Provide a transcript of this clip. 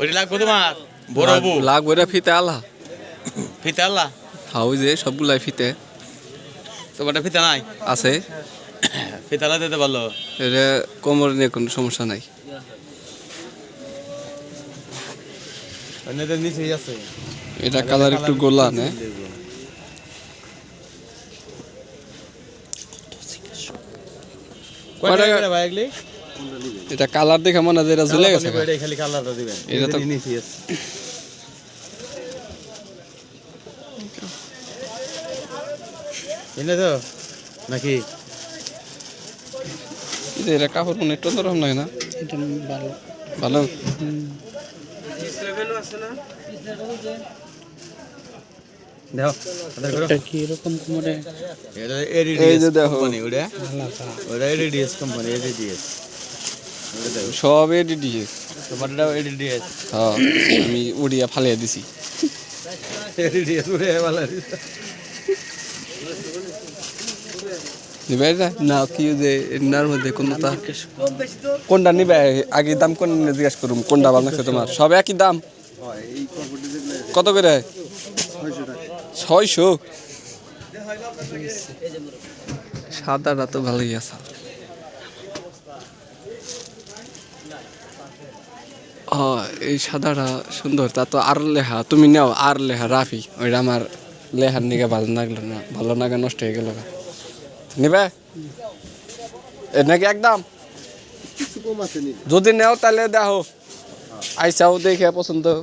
ওইটা লাগবে তোমার? বড় বউ। লাগবে রে ফিতে আলা ফিতে আল্লাহ? হাউ যে সবগুলাই ফিতে। তোমারটা ফিতে নাই? আছে। ফিতে আল্লাহ দিতে পারল? এটা কোমর নিয়ে কোনো সমস্যা নাই। এটা কালার একটু গোলা নে? ভাই এগুলি? এটা কালার দেখে মনে হয় যে এটা ঝুলে গেছে। এটাই খালি কালারটা দিবেন। এটা তো- আছে। এনে তো নাকি? এটা কাপড় একটু নরম লাগে না? ভালো। ভালো? দেখো। এটা এরকম এই যে দেখো। কোম্পানি ওটা? আলাদা ওটা এডিডিএস কোম্পানি এডিডিএস সব এডিডিএস হ্যাঁ আমি উড়িয়া ফালিয়ে দিছি। এডিডিএস ওটা ভালো নিবে না না কি যে এনার মধ্যে কোনটা? কোনটা নিবে আগে দাম কোন জিজ্ঞাসা করুম কোনটা ভালো লাগছে তোমার? সব একই দাম? কত করে? ছয়শো সাদাটা তো ভালোই আছে। ও এই সাদাটা সুন্দর তা তো আর লেখা তুমি নাও আর লেখা রাফি ওইটা আমার লেখার নিকে ভালো লাগল না ভালো লাগা নষ্ট হয়ে গেল নিবে? এ নাকি একদম? যদি নেও তাহলে দেখো আইসাও দেখে পছন্দ।